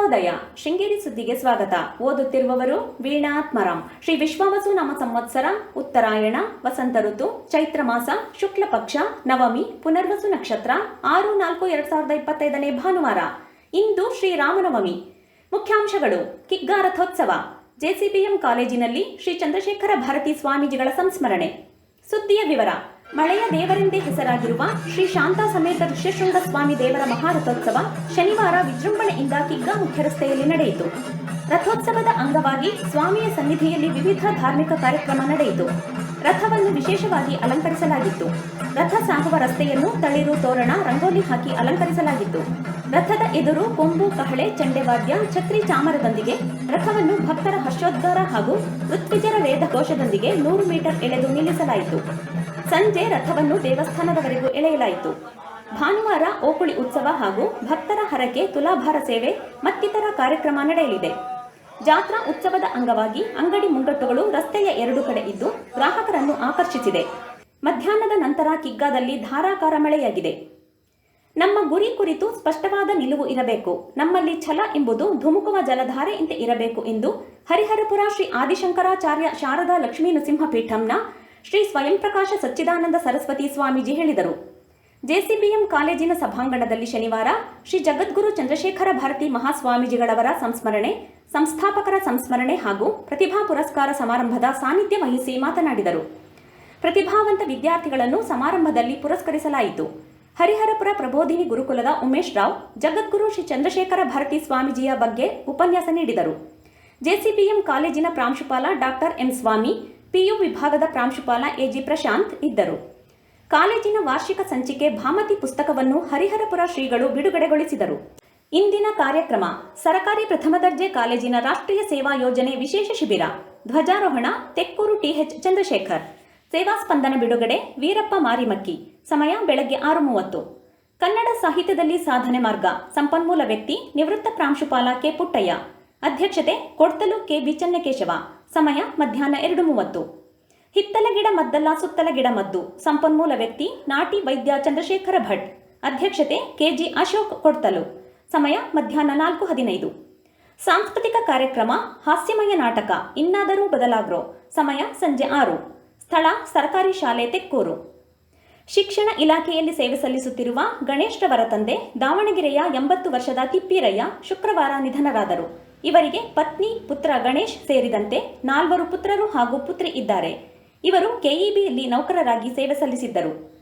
ಶುಭೋದಯ ಶೃಂಗೇರಿ ಸುದ್ದಿಗೆ ಸ್ವಾಗತ. ಓದುತ್ತಿರುವವರು ವೀಣಾತ್ಮರಾಂ ಶ್ರೀ ವಿಶ್ವವಸು ನಮ್ಮ ಸಂವತ್ಸರ, ಉತ್ತರಾಯಣ, ವಸಂತ ಋತು, ಚೈತ್ರ ಮಾಸ, ಶುಕ್ಲ ಪಕ್ಷ, ನವಮಿ, ಪುನರ್ವಸು ನಕ್ಷತ್ರ, ಆರು, ನಾಲ್ಕು, ಎರಡ್ ಸಾವಿರದ ಇಪ್ಪತ್ತೈದನೇ ಭಾನುವಾರ. ಇಂದು ಶ್ರೀರಾಮನವಮಿ ಮುಖ್ಯಾಂಶಗಳು. ಕಿಗ್ಗಾ ರಥೋತ್ಸವ. ಜೆಸಿಬಿಎಂ ಕಾಲೇಜಿನಲ್ಲಿ ಶ್ರೀ ಚಂದ್ರಶೇಖರ ಭಾರತಿ ಸ್ವಾಮೀಜಿಗಳ ಸಂಸ್ಮರಣೆ. ಸುದ್ದಿಯ ವಿವರ. ಮಳೆಯ ದೇವರೆಂದೇ ಹೆಸರಾಗಿರುವ ಶ್ರೀ ಶಾಂತಾ ಸಮೇತ ವಿಶ್ವಶೃಂಗ ಸ್ವಾಮಿ ದೇವರ ಮಹಾರಥೋತ್ಸವ ಶನಿವಾರ ವಿಜೃಂಭಣೆಯಿಂದ ಕಿಗ್ಗಾ ಮುಖ್ಯ ರಸ್ತೆಯಲ್ಲಿ ನಡೆಯಿತು. ರಥೋತ್ಸವದ ಅಂಗವಾಗಿ ಸ್ವಾಮಿಯ ಸನ್ನಿಧಿಯಲ್ಲಿ ವಿವಿಧ ಧಾರ್ಮಿಕ ಕಾರ್ಯಕ್ರಮ ನಡೆಯಿತು. ರಥವನ್ನು ವಿಶೇಷವಾಗಿ ಅಲಂಕರಿಸಲಾಗಿತ್ತು. ರಥ ಸಾಗುವ ರಸ್ತೆಯನ್ನು ತಳಿರು ತೋರಣ ರಂಗೋಲಿ ಹಾಕಿ ಅಲಂಕರಿಸಲಾಗಿತ್ತು. ರಥದ ಎದುರು ಕೊಂಬು, ಕಹಳೆ ಚೆಂಡೆವಾದ್ಯ ಛತ್ರಿ ಚಾಮರದೊಂದಿಗೆ ರಥವನ್ನು ಭಕ್ತರ ಹರ್ಷೋದ್ಗಾರ ಹಾಗೂ ಋತ್ವಿಜರ ವೇದ ಘೋಷದೊಂದಿಗೆ ನೂರು ಮೀಟರ್ ಎಳೆದು ನಿಲ್ಲಿಸಲಾಯಿತು. ಸಂಜೆ ರಥವನ್ನು ದೇವಸ್ಥಾನದವರೆಗೂ ಎಳೆಯಲಾಯಿತು. ಭಾನುವಾರ ಓಕುಳಿ ಉತ್ಸವ ಹಾಗೂ ಭಕ್ತರ ಹರಕೆ, ತುಲಾಭಾರ ಸೇವೆ ಮತ್ತಿತರ ಕಾರ್ಯಕ್ರಮ ನಡೆಯಲಿದೆ. ಜಾತ್ರಾ ಉತ್ಸವದ ಅಂಗವಾಗಿ ಅಂಗಡಿ ಮುಂಗಟ್ಟುಗಳು ರಸ್ತೆಯ ಎರಡು ಕಡೆ ಇದ್ದು ಗ್ರಾಹಕರನ್ನು ಆಕರ್ಷಿಸಿದೆ. ಮಧ್ಯಾಹ್ನದ ನಂತರ ಕಿಗ್ಗಾದಲ್ಲಿ ಧಾರಾಕಾರ ಮಳೆಯಾಗಿದೆ. ನಮ್ಮ ಗುರಿ ಕುರಿತು ಸ್ಪಷ್ಟವಾದ ನಿಲುವು ಇರಬೇಕು. ನಮ್ಮಲ್ಲಿ ಛಲ ಎಂಬುದು ಧುಮುಕುವ ಜಲಧಾರೆಯಂತೆ ಇರಬೇಕು ಎಂದು ಹರಿಹರಪುರ ಶ್ರೀ ಆದಿಶಂಕರಾಚಾರ್ಯ ಶಾರದಾ ಲಕ್ಷ್ಮೀ ನರಸಿಂಹಪೀಠಂನ ಶ್ರೀ ಸ್ವಯಂ ಪ್ರಕಾಶ ಸಚ್ಚಿದಾನಂದ ಸರಸ್ವತಿ ಸ್ವಾಮೀಜಿ ಹೇಳಿದರು. ಜೆಸಿಬಿಎಂ ಕಾಲೇಜಿನ ಸಭಾಂಗಣದಲ್ಲಿ ಶನಿವಾರ ಶ್ರೀ ಜಗದ್ಗುರು ಚಂದ್ರಶೇಖರ ಭಾರತಿ ಮಹಾಸ್ವಾಮೀಜಿಗಳವರ ಸಂಸ್ಮರಣೆ ಸಂಸ್ಥಾಪಕರ ಸಂಸ್ಮರಣೆ ಹಾಗೂ ಪ್ರತಿಭಾ ಪುರಸ್ಕಾರ ಸಮಾರಂಭದ ಸಾನ್ನಿಧ್ಯ ವಹಿಸಿ ಮಾತನಾಡಿದರು. ಪ್ರತಿಭಾವಂತ ವಿದ್ಯಾರ್ಥಿಗಳನ್ನು ಸಮಾರಂಭದಲ್ಲಿ ಪುರಸ್ಕರಿಸಲಾಯಿತು. ಹರಿಹರಪುರ ಪ್ರಬೋಧಿನಿ ಗುರುಕುಲದ ಉಮೇಶ್ ರಾವ್, ಜಗದ್ಗುರು ಶ್ರೀ ಚಂದ್ರಶೇಖರ ಭಾರತಿ ಸ್ವಾಮೀಜಿಯ ಬಗ್ಗೆ ಉಪನ್ಯಾಸ ನೀಡಿದರು. ಜೆಸಿಬಿಎಂ ಕಾಲೇಜಿನ ಪ್ರಾಂಶುಪಾಲ ಡಾಕ್ಟರ್ ಎಂ ಸ್ವಾಮಿ, ಪಿಯು ವಿಭಾಗದ ಪ್ರಾಂಶುಪಾಲ ಎಜಿ ಪ್ರಶಾಂತ್ ಇದ್ದರು. ಕಾಲೇಜಿನ ವಾರ್ಷಿಕ ಸಂಚಿಕೆ ಭಾಮತಿ ಪುಸ್ತಕವನ್ನು ಹರಿಹರಪುರ ಶ್ರೀಗಳು ಬಿಡುಗಡೆಗೊಳಿಸಿದರು. ಇಂದಿನ ಕಾರ್ಯಕ್ರಮ ಸರಕಾರಿ ಪ್ರಥಮ ದರ್ಜೆ ಕಾಲೇಜಿನ ರಾಷ್ಟ್ರೀಯ ಸೇವಾ ಯೋಜನೆ ವಿಶೇಷ ಶಿಬಿರ. ಧ್ವಜಾರೋಹಣ ತೆಕ್ಕೂರು ಟಿಎಚ್ ಚಂದ್ರಶೇಖರ್. ಸೇವಾ ಸ್ಪಂದನ ಬಿಡುಗಡೆ ವೀರಪ್ಪ ಮಾರಿಮಕ್ಕಿ. ಸಮಯ ಬೆಳಗ್ಗೆ ಆರು ಮೂವತ್ತು ಕನ್ನಡ ಸಾಹಿತ್ಯದಲ್ಲಿ ಸಾಧನೆ ಮಾರ್ಗ. ಸಂಪನ್ಮೂಲ ವ್ಯಕ್ತಿ ನಿವೃತ್ತ ಪ್ರಾಂಶುಪಾಲ ಕೆ. ಪುಟ್ಟಯ್ಯ. ಅಧ್ಯಕ್ಷತೆ ಕೊಡ್ತಲು ಕೆ. ಬಿ. ಚನ್ನಕೇಶವ. ಸಮಯ ಮಧ್ಯಾಹ್ನ ಎರಡು ಮೂವತ್ತು. ಹಿತ್ತಲ ಗಿಡ ಮದ್ದಲ್ಲ ಸುತ್ತಲ ಗಿಡ ಮದ್ದು. ಸಂಪನ್ಮೂಲ ವ್ಯಕ್ತಿ ನಾಟಿ ವೈದ್ಯ ಚಂದ್ರಶೇಖರ ಭಟ್. ಅಧ್ಯಕ್ಷತೆ ಕೆಜಿ ಅಶೋಕ್ ಕೊಡ್ತಲು. ಸಮಯ ಮಧ್ಯಾಹ್ನ ನಾಲ್ಕು ಹದಿನೈದು. ಸಾಂಸ್ಕೃತಿಕ ಕಾರ್ಯಕ್ರಮ, ಹಾಸ್ಯಮಯ ನಾಟಕ, ಇನ್ನಾದರೂ ಬದಲಾಗ್ರೋ, ಸಮಯ ಸಂಜೆ ಆರು. ಸ್ಥಳ, ಸರ್ಕಾರಿ ಶಾಲೆ, ತೆಕ್ಕೂರು. ಶಿಕ್ಷಣ ಇಲಾಖೆಯಲ್ಲಿ ಸೇವೆ ಸಲ್ಲಿಸುತ್ತಿರುವ ಗಣೇಶ್ ರವರ ತಂದೆ ದಾವಣಗೆರೆಯ ಎಂಬತ್ತು ವರ್ಷದ ತಿಪ್ಪಿರಯ್ಯ ಶುಕ್ರವಾರ ನಿಧನರಾದರು. ಇವರಿಗೆ ಪತ್ನಿ, ಪುತ್ರ ಗಣೇಶ್ ಸೇರಿದಂತೆ ನಾಲ್ವರು ಪುತ್ರರು ಹಾಗೂ ಪುತ್ರಿ ಇದ್ದಾರೆ. ಇವರು ಕೆಇಬಿಯಲ್ಲಿ ನೌಕರರಾಗಿ ಸೇವೆ ಸಲ್ಲಿಸಿದ್ದರು.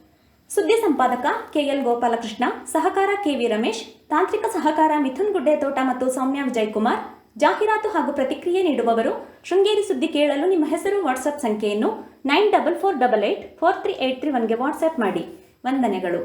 ಸುದ್ದಿ ಸಂಪಾದಕ ಕೆಎಲ್ ಗೋಪಾಲಕೃಷ್ಣ, ಸಹಕಾರ ಕೆವಿ ರಮೇಶ್, ತಾಂತ್ರಿಕ ಸಹಕಾರ ಮಿಥುನ್ ಗುಡ್ಡೆ ತೋಟ ಮತ್ತು ಸೌಮ್ಯ ವಿಜಯಕುಮಾರ್, ಜಾಹೀರಾತು ಹಾಗೂ ಪ್ರತಿಕ್ರಿಯೆ ನೀಡುವವರು ಶೃಂಗೇರಿ ಸುದ್ದಿ ಕೇಳಲು ನಿಮ್ಮ ಹೆಸರು ವಾಟ್ಸ್ಆಪ್ ಸಂಖ್ಯೆಯನ್ನು nine double four double eight four three eight three ಒನ್ಗೆ WhatsApp ಮಾಡಿ. ವಂದನೆಗಳು.